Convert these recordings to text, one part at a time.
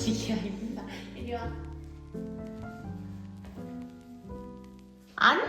시기야입니다. 이리 와. 아니야.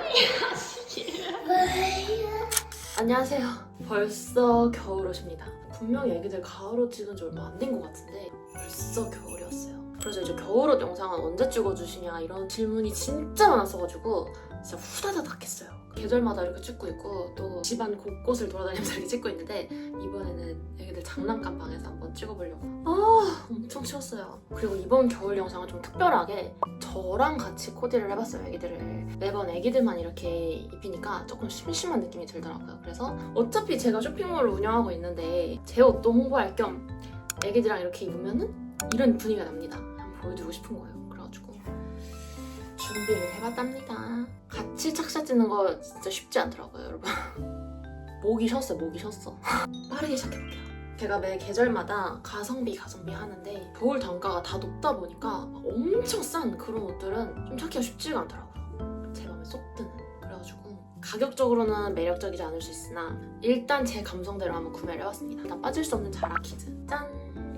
안녕하세요. 벌써 겨울 옷입니다. 분명히 애기들 가을 옷 찍은 지 얼마 안 된 것 같은데 벌써 겨울이었어요. 그래서 이제 겨울 옷 영상은 언제 찍어주시냐 이런 질문이 진짜 많았어가지고 진짜 후다다닥 했어요. 계절마다 이렇게 찍고 있고 또 집안 곳곳을 돌아다니면서 이렇게 찍고 있는데 이번에는 애기들 장난감 방에서 한번 찍어보려고. 아 엄청 추웠어요. 그리고 이번 겨울 영상은 좀 특별하게 저랑 같이 코디를 해봤어요 애기들을. 매번 애기들만 이렇게 입히니까 조금 심심한 느낌이 들더라고요. 그래서 어차피 제가 쇼핑몰을 운영하고 있는데 제 옷도 홍보할 겸 애기들이랑 이렇게 입으면은 이런 분위기가 납니다. 한번 보여드리고 싶은 거예요 준비를 해봤답니다. 같이 착샷 찍는 거 진짜 쉽지 않더라고요, 여러분. 목이 쉬었어요, 목이 쉬었어. 빠르게 시작해볼게요. 제가 매 계절마다 가성비 가성비 하는데 겨울 단가가 다 높다 보니까 막 엄청 싼 그런 옷들은 좀 찾기가 쉽지가 않더라고요. 제 마음에 쏙 드는. 그래가지고 가격적으로는 매력적이지 않을 수 있으나 일단 제 감성대로 한번 구매를 해봤습니다. 일단 빠질 수 없는 자라 키즈. 짠!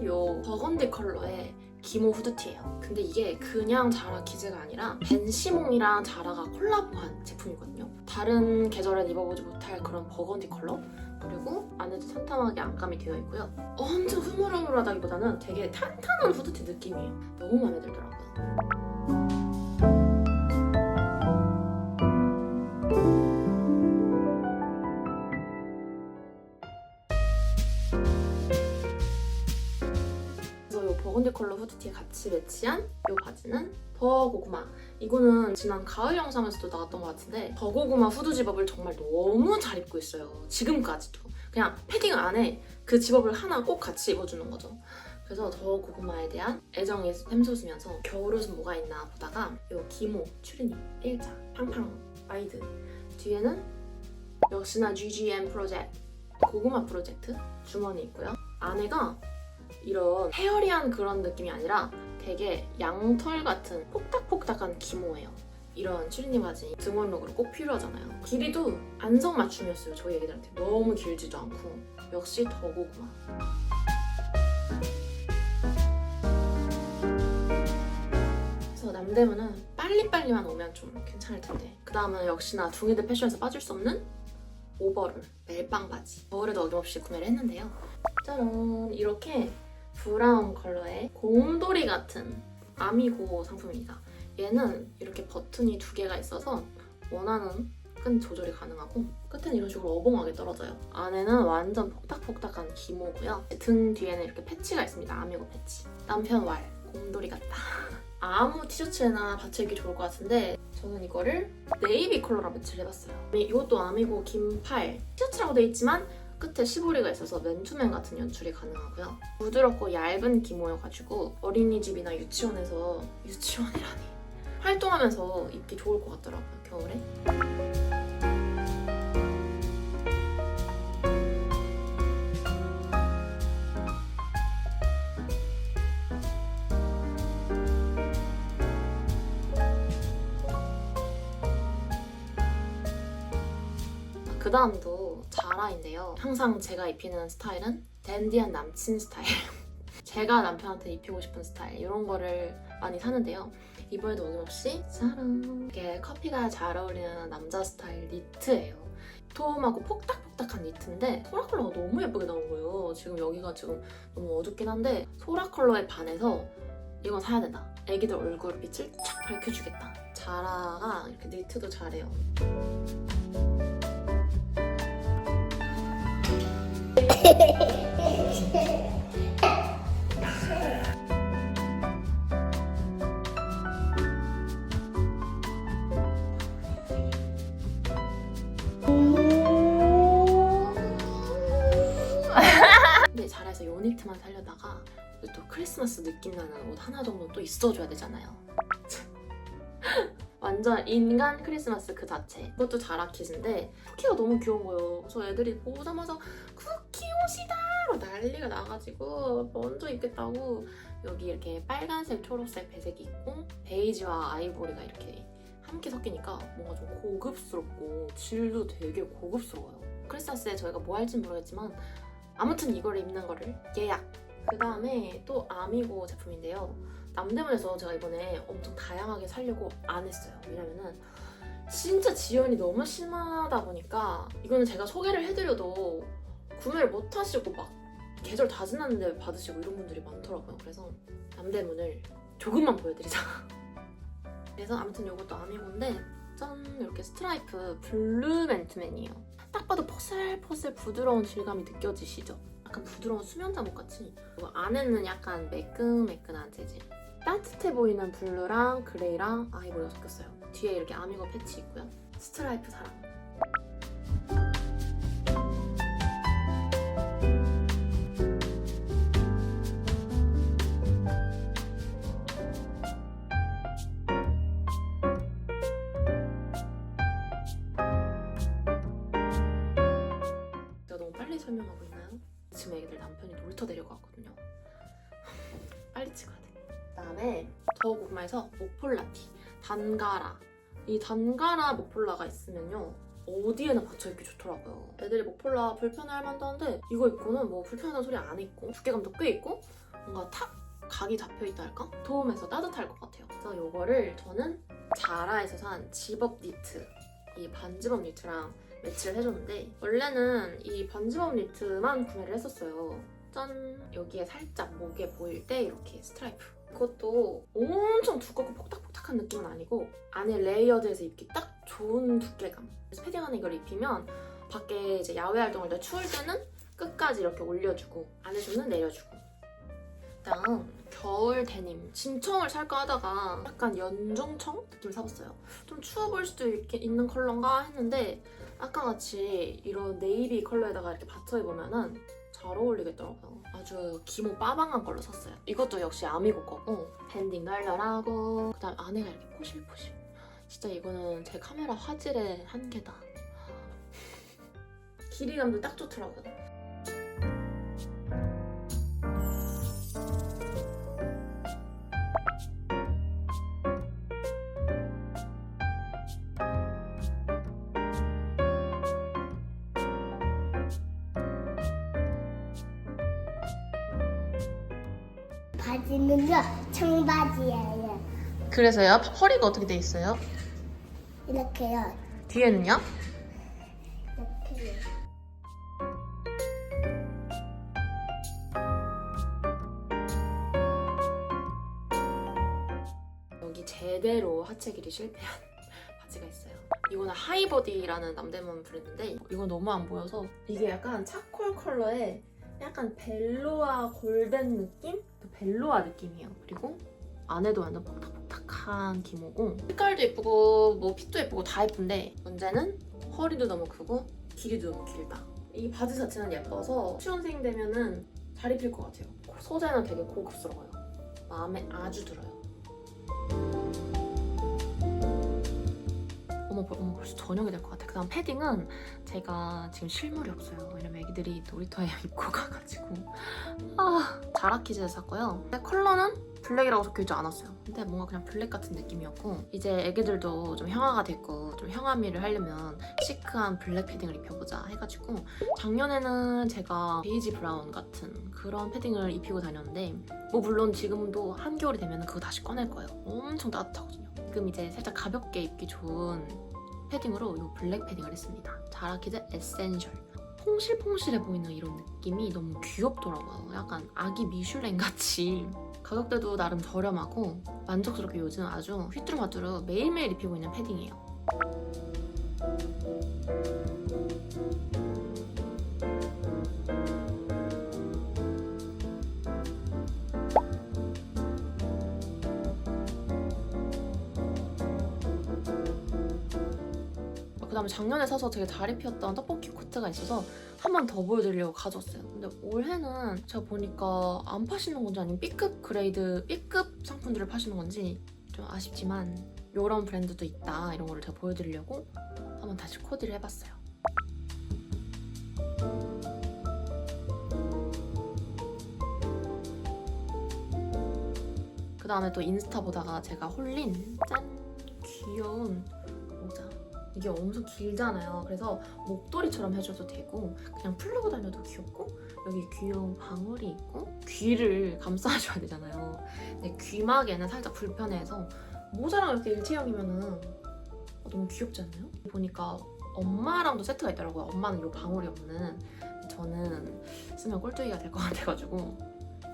요 버건디 컬러의 기모 후드티예요. 근데 이게 그냥 자라 키즈가 아니라 벤시몽이랑 자라가 콜라보한 제품이거든요. 다른 계절엔 입어보지 못할 그런 버건디 컬러 그리고 안에도 탄탄하게 안감이 되어 있고요. 엄청 흐물흐물하다기보다는 되게 탄탄한 후드티 느낌이에요. 너무 마음에 들더라고요. 버건디 컬러 후드티에 같이 매치한 이 바지는 더 고구마. 이거는 지난 가을 영상에서도 나왔던 것 같은데 더 고구마 후드 집업을 정말 너무 잘 입고 있어요. 지금까지도. 그냥 패딩 안에 그 집업을 하나 꼭 같이 입어주는 거죠. 그래서 더 고구마에 대한 애정이 샘솟으면서 겨울 옷은 뭐가 있나 보다가 이 기모, 추리닝, 일자, 팡팡, 와이드 뒤에는 역시나 GGM 프로젝트 고구마 프로젝트 주머니 있고요. 안에가 이런 헤어리한 그런 느낌이 아니라 되게 양털 같은 폭닥폭닥한 기모예요. 이런 추리닝 바지 등원룩으로 꼭 필요하잖아요. 길이도 안성맞춤이었어요. 저희 애기들한테 너무 길지도 않고 역시 더 고구마. 그래서 남대문은 빨리빨리만 오면 좀 괜찮을 텐데 그 다음은 역시나 둥이들 패션에서 빠질 수 없는 오버롤 멜빵 바지 겨울에도 어김없이 구매를 했는데요 짜란 이렇게 브라운 컬러의 곰돌이 같은 아미고 상품입니다. 얘는 이렇게 버튼이 두 개가 있어서 원하는 끈 조절이 가능하고 끝에는 이런 식으로 어벙하게 떨어져요. 안에는 완전 폭닥폭닥한 기모고요. 등 뒤에는 이렇게 패치가 있습니다. 아미고 패치. 남편 왈 곰돌이 같다. 아무 티셔츠에나 받쳐입기 좋을 것 같은데 저는 이거를 네이비 컬러로 매치를 해봤어요. 이것도 아미고 긴팔 티셔츠라고 돼 있지만 끝에 시보리가 있어서 맨투맨 같은 연출이 가능하고요. 부드럽고 얇은 기모여가지고 어린이집이나 유치원에서 유치원이라니 활동하면서 입기 좋을 것 같더라고요 겨울에. 그 다음도 자라인데요. 항상 제가 입히는 스타일은 댄디한 남친 스타일. 제가 남편한테 입히고 싶은 스타일 이런 거를 많이 사는데요. 이번에도 어김없이 짜란 이게 커피가 잘 어울리는 남자 스타일 니트예요. 도톰하고 폭닥폭닥한 니트인데 소라 컬러가 너무 예쁘게 나온 거예요. 지금 여기가 지금 너무 어둡긴 한데 소라 컬러에 반해서 이건 사야 된다. 애기들 얼굴 빛을 쫙 밝혀주겠다. 자라가 이렇게 니트도 잘해요. 근데 잘해서 요니트만 살려다가 또 크리스마스 느낌 나는 옷 하나 정도 또 있어줘야 되잖아요. 완전 인간 크리스마스 그 자체. 그것도 자라 킷인데 쿠키가 너무 귀여운 거예요. 그래서 애들이 보자마자 쿠키 옷이다! 난리가 나가지고 먼저 입겠다고 여기 이렇게 빨간색, 초록색, 배색이 있고 베이지와 아이보리가 이렇게 함께 섞이니까 뭔가 좀 고급스럽고 질도 되게 고급스러워요. 크리스마스에 저희가 뭐 할진 모르겠지만 아무튼 이거를 입는 거를 예약 그 다음에 또 아미고 제품인데요. 남대문에서 제가 이번에 엄청 다양하게 살려고 안 했어요. 왜냐면은 진짜 지연이 너무 심하다 보니까 이거는 제가 소개를 해드려도 구매를 못 하시고 막 계절 다 지났는데 받으시고 이런 분들이 많더라고요. 그래서 남대문을 조금만 보여드리자. 그래서 아무튼 이것도 아미고인데 짠 이렇게 스트라이프 블루 맨투맨이에요. 딱 봐도 포슬포슬 부드러운 질감이 느껴지시죠? 약간 부드러운 수면 잠옷 같이 그리고 안에는 약간 매끈매끈한 재질 따뜻해 보이는 블루랑 그레이랑 아이보리가 섞였어요 뒤에 이렇게 아미고 패치 있고요 스트라이프 사랑 빨리 설명하고 있나요? 지금 애기들 남편이 놀이터 데리고 왔거든요. 빨리 찍어야 돼. 그다음에 저 고구마에서 목폴라티 단가라 이 단가라 목폴라가 있으면요 어디에나 받쳐 입기 좋더라고요. 애들이 목폴라 불편해할 만도 한데 이거 입고는 뭐 불편하다는 소리 안 있고 두께감도 꽤 있고 뭔가 탁 각이 잡혀 있다 할까? 도움에서 따뜻할 것 같아요. 그래서 이거를 저는 자라에서 산 집업 니트 이 반집업 니트랑 매치를 해줬는데 원래는 이 반지범 니트만 구매를 했었어요. 짠! 여기에 살짝 목에 보일 때 이렇게 스트라이프. 그것도 엄청 두껍고 폭닥폭닥한 느낌은 아니고 안에 레이어드해서 입기 딱 좋은 두께감. 패딩 안에 이걸 입히면 밖에 이제 야외 활동할 때 추울 때는 끝까지 이렇게 올려주고 안에서는 내려주고. 다음 겨울 데님 진청을 살까 하다가 약간 연중청 느낌을 사봤어요. 좀 추워 보일 수도 있, 있는 컬러인가 했는데 아까 같이 이런 네이비 컬러에다가 이렇게 받쳐 입으면은 잘 어울리겠더라고요. 아주 기모 빠방한 걸로 샀어요. 이것도 역시 아미고 거고 밴딩 널널하고 그다음 안에가 이렇게 포실포실. 진짜 이거는 제 카메라 화질의 한계다. 길이감도 딱 좋더라고요. 바지는요 청바지예요. 그래서요? 허리가 어떻게 돼 있어요? 이렇게요. 뒤에는요? 이렇게요. 여기 제대로 하체 길이 실패한 바지가 있어요. 이거는 하이버디라는 남대문 브랜드인데 이건 너무 안 보여서 이게 약간 차콜 컬러에 약간 벨로아 골덴 느낌? 그 벨로아 느낌이에요. 그리고 안에도 완전 퍽탁퍽탁한 기모고 색깔도 예쁘고 뭐 핏도 예쁘고 다 예쁜데 문제는 허리도 너무 크고 길이도 너무 길다. 이 바지 자체는 예뻐서 취원생 되면은 잘 입힐 것 같아요. 소재는 되게 고급스러워요. 마음에 아주 들어요. 어머, 벌- 어머 벌써 저녁이 될 것 같아. 그 다음 패딩은 제가 지금 실물이 없어요. 왜냐면 애기들이 놀이터에 입고 가가지고 아 자라키즈에서 샀고요. 근데 컬러는 블랙이라고 적혀있지 않았어요. 근데 뭔가 그냥 블랙 같은 느낌이었고 이제 애기들도 좀 형아가 됐고 좀 형아미를 하려면 시크한 블랙 패딩을 입혀보자 해가지고 작년에는 제가 베이지 브라운 같은 그런 패딩을 입히고 다녔는데 뭐 물론 지금도 한겨울이 되면 그거 다시 꺼낼 거예요. 엄청 따뜻하거든요. 지금 이제 살짝 가볍게 입기 좋은 패딩으로 이 블랙 패딩을 했습니다. 자라키즈 에센셜. 퐁실퐁실해 보이는 이런 느낌이 너무 귀엽더라고요. 약간 아기 미슐랭 같이. 가격대도 나름 저렴하고 만족스럽게 요즘 아주 휘뚜루마뚜루 매일매일 입히고 있는 패딩이에요. 그 다음에 작년에 사서 되게 잘 입혔던 떡볶이 코트가 있어서 한 번 더 보여드리려고 가져왔어요. 근데 올해는 제가 보니까 안 파시는 건지 아니면 B급 그레이드, B급 상품들을 파시는 건지 좀 아쉽지만 이런 브랜드도 있다 이런 거를 제가 보여드리려고 한번 다시 코디를 해봤어요. 그 다음에 또 인스타 보다가 제가 홀린 짠 귀여운 이게 엄청 길잖아요. 그래서 목도리처럼 해줘도 되고 그냥 풀르고 다녀도 귀엽고 여기 귀여운 방울이 있고 귀를 감싸줘야 되잖아요. 근데 귀막에는 살짝 불편해서 모자랑 이렇게 일체형이면은 어, 너무 귀엽지 않나요? 보니까 엄마랑도 세트가 있더라고요. 엄마는 요 방울이 없는 저는 쓰면 꼴뚜기가 될 것 같아가지고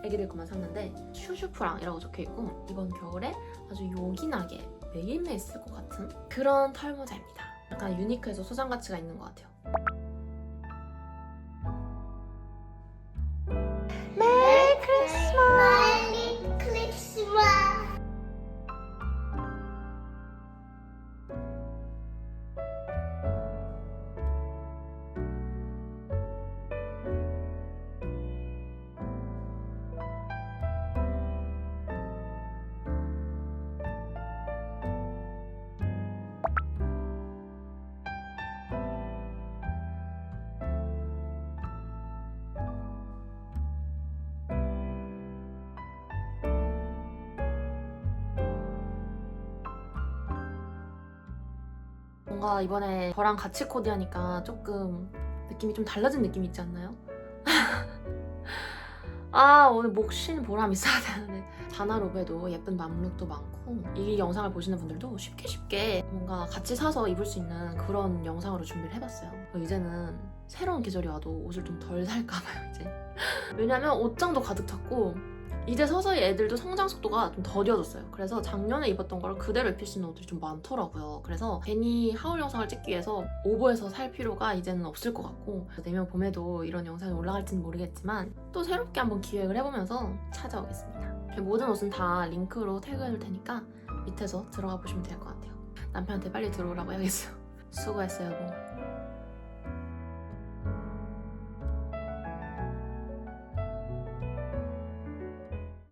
애기들 것만 샀는데 슈슈프랑 이라고 적혀있고 이번 겨울에 아주 요긴하게 매일매일 쓸 것 같은 그런 털모자입니다. 약간 유니크해서 소장 가치가 있는 것 같아요. 뭔가 이번에 저랑 같이 코디하니까 조금 느낌이 좀 달라진 느낌이 있지 않나요? 아 오늘 목신 보람 있어야 되는데. 다나로베도 예쁜 맘룩도 많고 이 영상을 보시는 분들도 쉽게 쉽게 뭔가 같이 사서 입을 수 있는 그런 영상으로 준비를 해봤어요. 이제는 새로운 계절이 와도 옷을 좀 덜 살까봐요 이제. 왜냐면 옷장도 가득 찼고 이제 서서히 애들도 성장 속도가 좀 더뎌졌어요. 그래서 작년에 입었던 걸 그대로 입힐 수 있는 옷들이 좀 많더라고요. 그래서 괜히 하울 영상을 찍기 위해서 오버해서 살 필요가 이제는 없을 것 같고 내년 봄에도 이런 영상이 올라갈지는 모르겠지만 또 새롭게 한번 기획을 해보면서 찾아오겠습니다. 모든 옷은 다 링크로 태그해둘 테니까 밑에서 들어가 보시면 될 것 같아요. 남편한테 빨리 들어오라고 해야겠어요. 수고했어요, 여보.